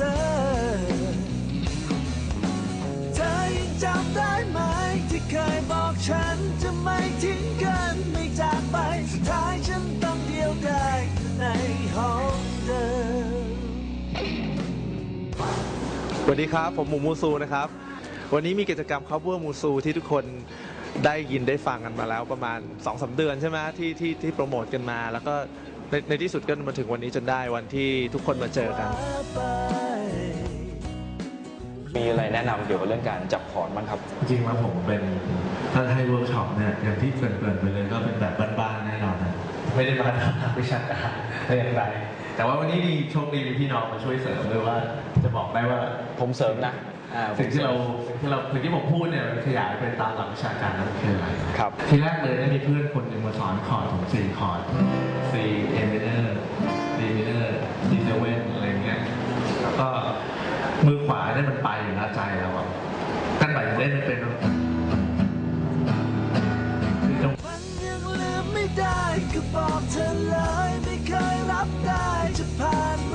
ธอ เธอยังจำได้ไหม ที่เคยบอกฉันจะไม่ทิ้งกันไม่จากไป สุดท้ายฉันต้องเดียวดายในห้องเดิม สวัสดีครับ ผมหมูมูซูนะครับ วันนี้มีกิจกรรม cover มูซูที่ทุกคนได้ยินได้ฟังกันมาแล้วประมาณ2อสเดือนใช่ไหมที่ที่ที่โปรโมทกันมา แล้วก็ในในที่สุดก็มาถึงวันนี้จนได้วันที่ทุกคนมาเจอกัน มีอะไรแนะนำเกี่ยวกับเรื่องการจับพอร์ตบ้างครับ จริงๆแล้วผมเป็นถ้าให้เวิร์กช็อปเนี่ยอย่างที่เกรินๆไปเลยก็เป็นแบบบ้านๆแน่นอนนะไม่ได้มาทำนักวิชาการแต่อย่างไร แต่ว่าวันนี้มีโชคดีมีพี่น้องมาช่วยเสริมด้วยว่า จะบอกได้ว่าผมเสริมนะอ่าผมสิ่งที่เราสมสิ่งที่เราสิ่งที่ผมพูดเนี่ยมันขยายไปตามหลักวิชาการนั้นคืออะไร ครับ ทีแรกเลยเนี่ยมีเพื่อนคนหนึ่งมาสอนคอร์ดผมสี่คอร์ด C A แล้วใจเราอะตั้งแต่เล่นเป็นมันยังลืมไม่ได้ก็บอกเธอเลยไม่เคยรับได้จะผ่าน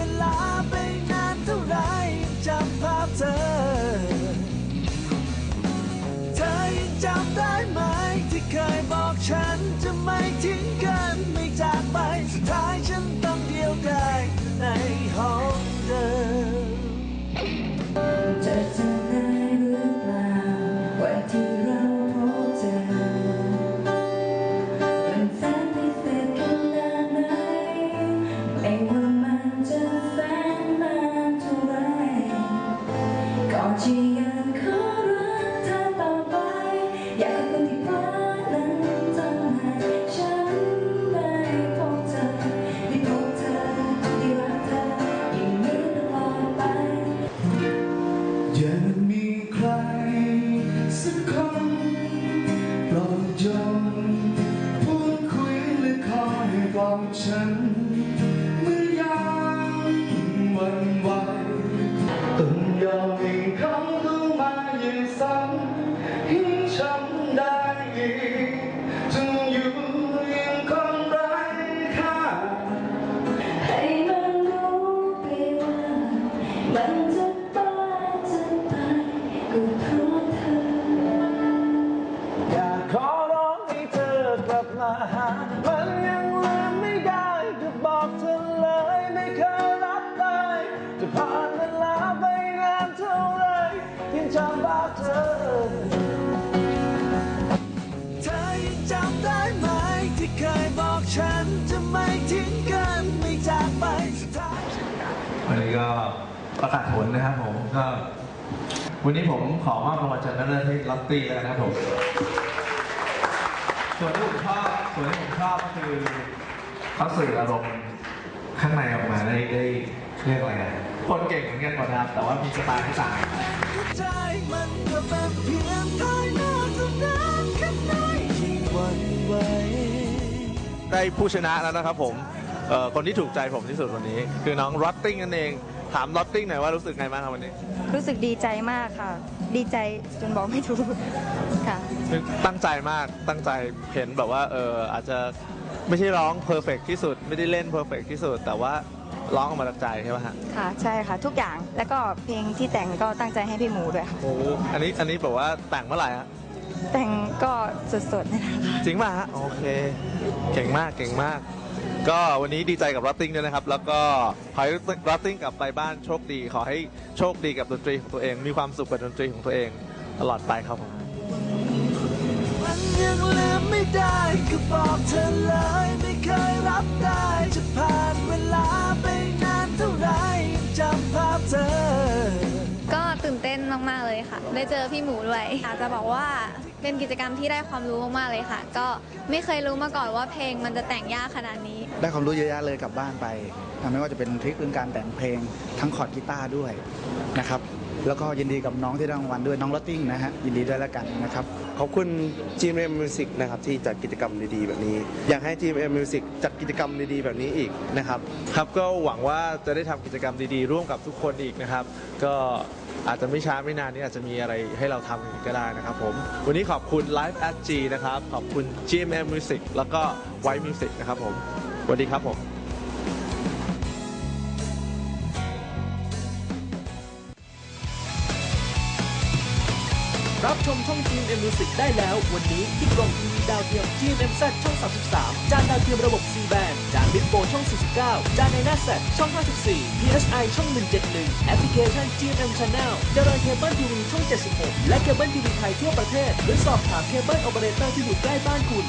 ที่เราพบเจอเป็นแสนพิเศษขนาดไหนไม่ว่ามันจะแฟนนานเท่าไรก่อนที่ยัง จนพูดคุยและคอยปลอบฉันเมื่อยามวันไหวต้องยอมให้เขาเขา จำภาพเธอ เธอยังจำได้ไหมที่เคยบอกฉันจะไม่ทิ้งกันไม่จากไปสุดท้ายวันนี้ก็ประกาศผลนะครับผมก็วันนี้ผมขอมอบรางวัลชนะเลิศให้ลอตตี้แล้วกันนะครับผม ส่วนที่ผมชอบส่วนที่ผมชอบก็คือเขาสื่ออารมณ์ข้างในออกมาได้ได้ เรียกอะไรอะคนเก่งเหมือนกันหมดนะครับ แต่ว่ามีสไตล์ที่ต่างกันใจมันก็เป็นเพียงภายนอกเท่านั้นข้างในที่หวันไหวได้ผู้ชนะแล้วนะครับผมเอ่อคนที่ถูกใจผมที่สุดวันนี้ คือน้องรอตติ้งนั่นเอง ถามรอตติ้งหน่อยว่ารู้สึกไงบ้างครับวันนี้ รู้สึกดีใจมากค่ะ ดีใจจนบอกไม่ถูกค่ะ ตั้งใจมากตั้งใจเห็นแบบว่าเอออาจจะไม่ใช่ร้องเพอร์เฟกที่สุด ไม่ได้เล่นเพอร์เฟกที่สุด แต่ว่า ร้องออกมาจากใจใช่ไหมฮะค่ะ ใช่ค่ะ ทุกอย่างแล้วก็เพลงที่แต่งก็ตั้งใจให้พี่หมูด้วยค่ะ โอ้โหอันนี้อันนี้แบบว่าแต่งเมื่อไหร่ฮะแต่งก็สดๆนี่แหละค่ะจริงป่ะฮะโอเคเก่งมากเก่งมาก ก็วันนี้ดีใจกับรอตติ้งด้วยนะครับ แล้วก็ขอให้รอตติ้งกลับไปบ้านโชคดี ขอให้โชคดีกับดนตรีของตัวเอง มีความสุขกับดนตรีของตัวเองตลอดไปครับผม มันยังลืมไม่ได้ก็บอกเธอเลยไม่เคยรับได้จะผ่านเวลา ได้เจอพี่หมูด้วยอยากจะบอกว่าเป็นกิจกรรมที่ได้ความรู้มากๆเลยค่ะ ก็ไม่เคยรู้มาก่อนว่าเพลงมันจะแต่งยากขนาดนี้ ได้ความรู้เยอะแยะเลยกลับบ้านไป ไม่ว่าจะเป็นทริคเรื่องการแต่งเพลงทั้งคอร์ดกีตาร์ด้วยนะครับ แล้วก็ยินดีกับน้องที่ได้รางวัลด้วยน้องลอตติ้งนะฮะยินดีด้วยแล้วกันนะครับขอบคุณ GMM Music นะครับที่จัดกิจกรรมดีๆแบบนี้ อยากให้ GMM Music จัดกิจกรรมดีๆแบบนี้อีกนะครับครับก็หวังว่าจะได้ทำกิจกรรมดีๆ ร่วมกับทุกคนอีกนะครับ ก็อาจจะไม่ช้าไม่นานนี้อาจจะมีอะไรให้เราทำอีกก็ได้นะครับผม วันนี้ขอบคุณ Live at G นะครับ ขอบคุณ GMM Music แล้วก็ White Music นะครับผมสวัสดีครับผม รับชมช่อง GMM Music ได้แล้ว วันนี้ที่กล่องทีวีดาวเทียม GMMZ ช่อง 33 จานดาวเทียมระบบ C band จาน Big 4ช่อง 49 จานในหน้าแซช่อง 54 PSI ช่อง 171 แอปพลิเคชัน GMM Channel เจริญเคเบิลทีวีช่อง 76 และเคเบิลทีวีไทยทั่วประเทศ หรือสอบถามเคเบิลโอเปอเรเตอร์ที่อยู่ใกล้บ้านคุณ